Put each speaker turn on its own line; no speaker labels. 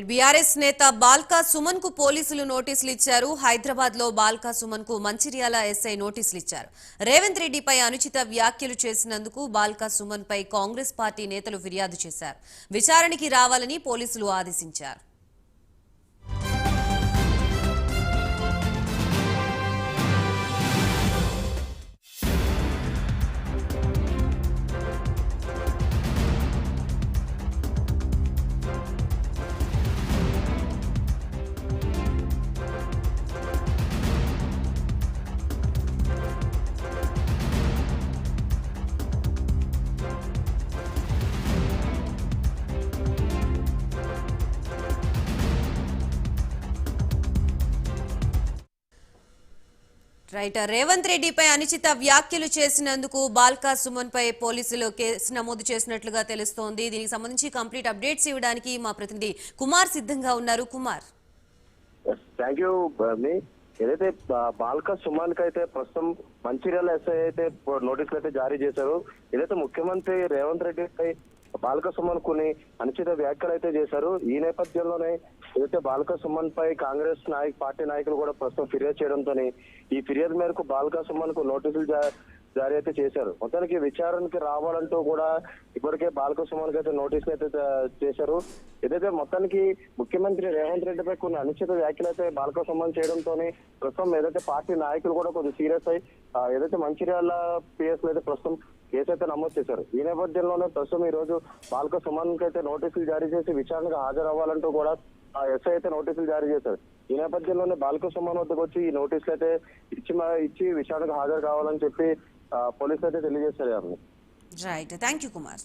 BRS నేత బాల్కా సుమన్కు పోలీసులు నోటీసులు ఇచ్చారు. హైదరాబాద్లో బాల్కా సుమన్కు మంచిర్యాల ఎస్ఐ నోటీసులు ఇచ్చారు. రేవంత్ రెడ్డిపై అనుచిత వ్యాఖ్యలు చేసినందుకు బాల్కా సుమన్ పై కాంగ్రెస్ పార్టీ నేతలు ఫిర్యాదు చేశారు. విచారణకి రావాలని పోలీసులు ఆదేశించారు. రైటర్ రేవంత్ రెడ్డిపై అనుచిత వ్యాఖ్యలు చేసినందుకు బాల్కా సుమన్ పై పోలీసులు కేసు నమోదు చేసినట్లుగా తెలుస్తోంది. దీనికి సంబంధించి కంప్లీట్ అప్డేట్స్ ఇవ్వడానికి మా ప్రతినిధి కుమార్ సిద్ధంగా ఉన్నారు. కుమార్.
థ్యాంక్ యూ ఏదైతే బాల్కా సుమాన్కి అయితే ప్రస్తుతం మంచిర్యాల ఎస్ఐ అయితే నోటీసులు అయితే జారీ చేశారు. ఏదైతే ముఖ్యమంత్రి రేవంత్ రెడ్డిపై బాల్క సుమన్ కొన్ని అనుచిత వ్యాఖ్యలు అయితే చేశారు. ఈ నేపథ్యంలోనే ఏదైతే బాల్క సుమన్ పై కాంగ్రెస్ నాయక పార్టీ నాయకులు కూడా ప్రస్తుతం ఫిర్యాదు చేయడంతో ఈ ఫిర్యాదు మేరకు బాల్క సుమన్కు నోటీసులు జారీ అయితే చేశారు. మొత్తానికి విచారణకి రావాలంటూ కూడా ఇప్పటికే బాలక సుమన్ అయితే నోటీసులు అయితే చేశారు. ఏదైతే మొత్తానికి ముఖ్యమంత్రి రేవంత్ రెడ్డిపై కొన్ని అనుచిత వ్యాఖ్యలు అయితే బాలక సుమన్ చేయడంతో ప్రస్తుతం ఏదైతే పార్టీ నాయకులు కూడా కొంచెం సీరియస్ అయి ఏదైతే మంచిర్యాల పిఎస్ అయితే ప్రస్తుతం కేసు అయితే నమోదు చేశారు. ఈ నేపథ్యంలోనే ప్రస్తుతం ఈ రోజు బాల్క సుమన్కి అయితే నోటీసులు జారీ చేసి విచారణకు హాజరవ్వాలంటూ కూడా ఆ ఎస్ఐ అయితే నోటీసులు జారీ చేశారు. ఈ నేపథ్యంలోనే బాల్క సుమన్ వద్దకు వచ్చి ఈ నోటీసులు అయితే ఇచ్చి ఇచ్చి విచారణకు హాజరు కావాలని చెప్పి పోలీసులు అయితే తెలియజేశారు.
Right thank you Kumar